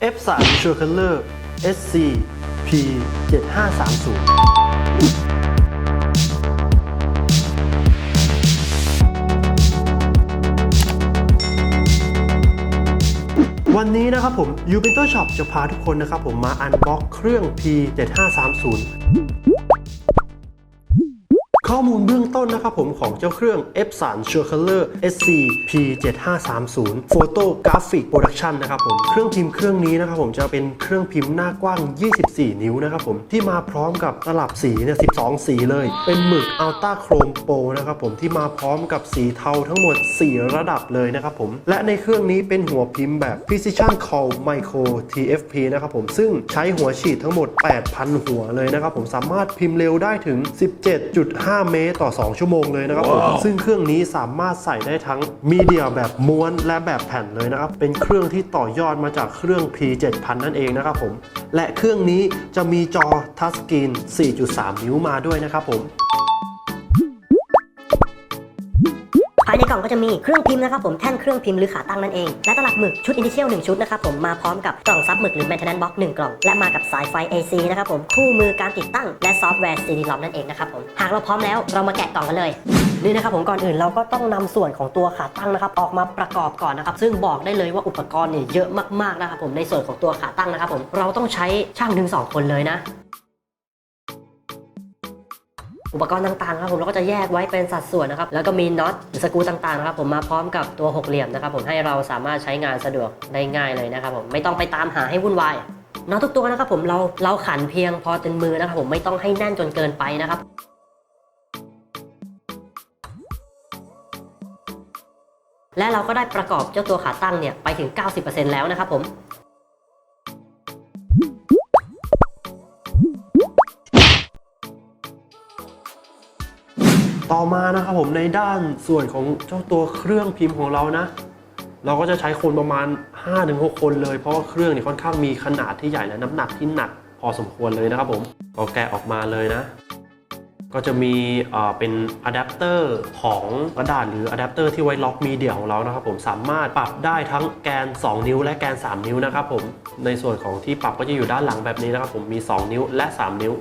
F3 s h u r e c o l o r SC P 7530 วันนี้นะครับผม u b e n t o Shop จะพาทุกคนนะครับผมมาอันบ็อกเครื่อง P 7530 ข้อมูลเบื้องต้นนะครับผมของเจ้าเครื่อง F3 s h u r e l e r SC P7530 Photo Graphic Production นะครับผมเครื่องพิมพ์เครื่องนี้นะครับผมจะเป็นเครื่องพิมพ์หน้ากว้าง 24 นิ้วนะครับผมที่มาพร้อมกับตลับสีเนี่ย12 สีเลย เป็นหมึก Ultra Chrome Pro นะครับผมที่มาพร้อมกับสีเทาทั้งหมด 4 ระดับเลยนะครับผมและในเครื่องนี้เป็นหัวพิมพ์แบบ Precision Call Micro TFP นะครับผมซึ่งใช้หัวฉีดทั้งหมด 8,000 หัวเลยนะครับผมสามารถพิมพ์เร็วได้ถึง 17.5เมตรต่อ 2 ชั่วโมงเลยนะครับผมซึ่งเครื่องนี้สามารถใส่ได้ทั้งมีเดียแบบม้วนและแบบแผ่นเลยนะครับเป็นเครื่องที่ต่อยอดมาจากเครื่อง P7000 นั่นเองนะครับผมและเครื่องนี้จะมีจอทัชสกรีน 4.3 นิ้วมาด้วยนะครับผมายในกล่องก็จะมีเครื่องพิมพ์นะครับผมแท่นเครื่องพิมพ์หรือขาตั้งนั่นเอง และตลับหมึกชุดอินิเชียล1ชุดนะครับผมมาพร้อมกับกล่องซับหมึกหรือ maintenance box 1กล่อง และมากับสายไฟ AC นะครับผมคู่มือการติดตั้งและซอฟต์แวร์ CD-ROM นั่นเองนะครับผมหากเราพร้อมแล้วเรามาแกะกล่องกันเลยนี่นะครับผมก่อนอื่นเราก็ต้องนำส่วนของตัวขาตั้งนะครับออกมาประกอบก่อนนะครับซึ่งบอกได้เลยว่าอุปกรณ์เนี่ยเยอะมากๆนะครับผมในส่วนของตัวขาตั้งนะครับผมเราต้องใช้ช่างถึงสองคนเลยนะ อุปกรณ์ต่างๆครับผมเราก็จะแยกไว้เป็นสัดส่วนนะครับแล้วก็มีน็อตหรือสกรูต่างๆนะครับผมมาพร้อมกับตัวหกเหลี่ยมนะครับผมให้เราสามารถใช้งานสะดวกได้ง่ายเลยนะครับผมไม่ต้องไปตามหาให้วุ่นวายน็อตทุกตัวนะครับผมเราเราขันเพียงพอเต็มมือนะครับผมไม่ต้องให้แน่นจนเกินไปนะครับและเราก็ได้ประกอบเจ้าตัวขาตั้งเนี่ยไปถึง 90%แล้วนะครับผม ต่อมานะครับผมในด้านส่วนของเจ้าตัวเครื่องพิมพ์ของเรานะ เราก็จะใช้คนประมาณ 5-6 คนเลย เพราะว่าเครื่องเนี่ยค่อนข้างมีขนาดที่ใหญ่และน้ำหนักที่หนักพอสมควรเลยนะครับผมก็แกะออกมาเลยนะ ก็จะมีเอ่อเป็นอะแดปเตอร์ของกระดาษหรืออะแดปเตอร์ที่ไว้ล็อกมีเดียของเรานะครับผมสามารถปรับได้ทั้งแกน 2 นิ้วและแกน 3 นิ้วนะครับผมในส่วนของที่ปรับก็จะอยู่ด้านหลังแบบนี้นะครับผมมี 2 นิ้วและ 3 นิ้ว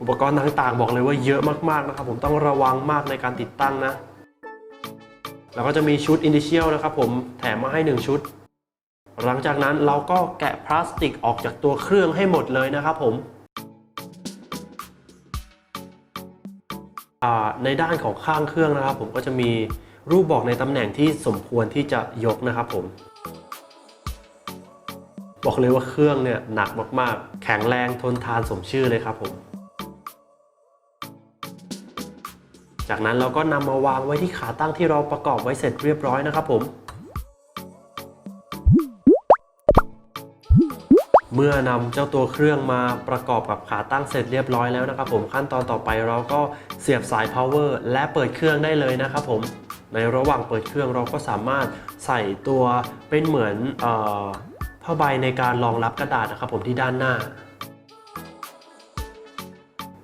อุปกรณ์ต่างๆ บอกเลยว่าเยอะมากๆนะครับผมต้องระวังมากในการติดตั้งนะ แล้วก็จะมีชุด Initial นะครับผมแถมมาให้ 1 ชุด หลังจากนั้นเราก็แกะพลาสติกออกจากตัวเครื่องให้หมดเลยนะครับผมในด้านของข้างเครื่องนะครับ ผมก็จะมีรูปบอกในตำแหน่งที่สมควรที่จะยกนะครับผม บอกเลยว่าเครื่องเนี่ยหนักมากๆ แข็งแรงทนทานสมชื่อเลยครับผม จากนั้นเราก็นำมาวางไว้ที่ขาตั้งที่เราประกอบไว้เสร็จเรียบร้อยนะครับผม เมื่อนำเจ้าตัวเครื่องมาประกอบกับขาตั้งเสร็จเรียบร้อยแล้วนะครับผมขั้นตอนต่อไปเราก็เสียบสาย power และเปิดเครื่องได้เลยนะครับผมในระหว่างเปิดเครื่องเราก็สามารถใส่ตัวเป็นเหมือนออผ้าใบในการรองรับกระดาษนะครับผมที่ด้านหน้า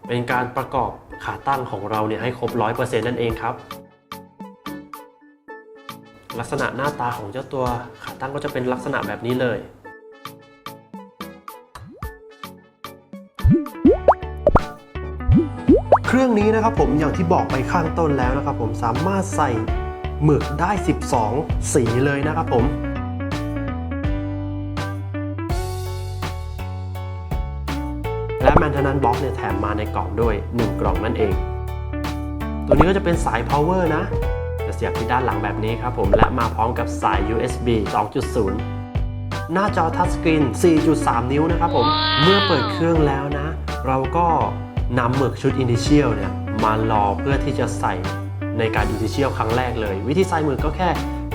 เป็นการประกอบขาตั้งของเราเนี่ยให้ครบ 100%นั่นเองครับ ลักษณะหน้าตาของเจ้าตัวขาตั้งก็จะเป็นลักษณะแบบนี้เลย เครื่องนี้นะครับผมอย่างที่บอกไปข้างต้นแล้วนะครับผมสามารถใส่หมึกได้ 12 สีเลยนะครับผม และ maintenance box เนี่ยแถมมาในกล่องด้วย 1 กล่องนั่นเอง ตัวนี้ก็จะเป็นสาย power นะจะเสียบที่ด้านหลังแบบนี้ครับผม และมาพร้อมกับสาย USB 2.0 หน้าจอทัชสกรีน 4.3 นิ้วนะครับผม เมื่อเปิดเครื่องแล้วนะ เราก็นำหมึกชุด Initial เนี่ยมารอเพื่อที่จะใส่ในการ Initial ครั้งแรกเลย วิธีใส่หมึกก็แค่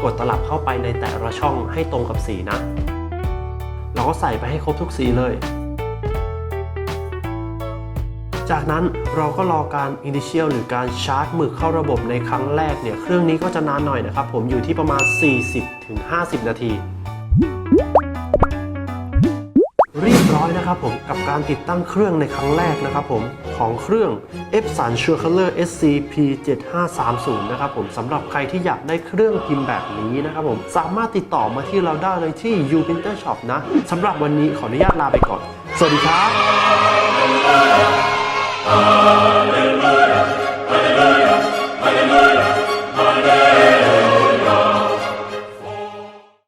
กดตลับเข้าไปในแต่ละช่องให้ตรงกับสีนะ เราก็ใส่ไปให้ครบทุกสีเลย จากนั้นเราก็รอการ Initial หรือการชาร์จหมึกเข้าระบบในครั้งแรกเนี่ย เครื่องนี้ก็จะนานหน่อยนะครับ ผมอยู่ที่ประมาณ 40-50 นาทีเรียบร้อยนะครับผมกับการติดตั้งเครื่องในครั้งแรกนะครับผมของเครื่อง Epson Sure Color SCP 7530นะครับผมสำหรับใครที่อยากได้เครื่องพิมพ์แบบนี้นะครับผมสามารถติดต่อมาที่เราได้เลยที่ U Printer Shop นะสำหรับวันนี้ขออนุญาตลาไปก่อน สวัสดีครับ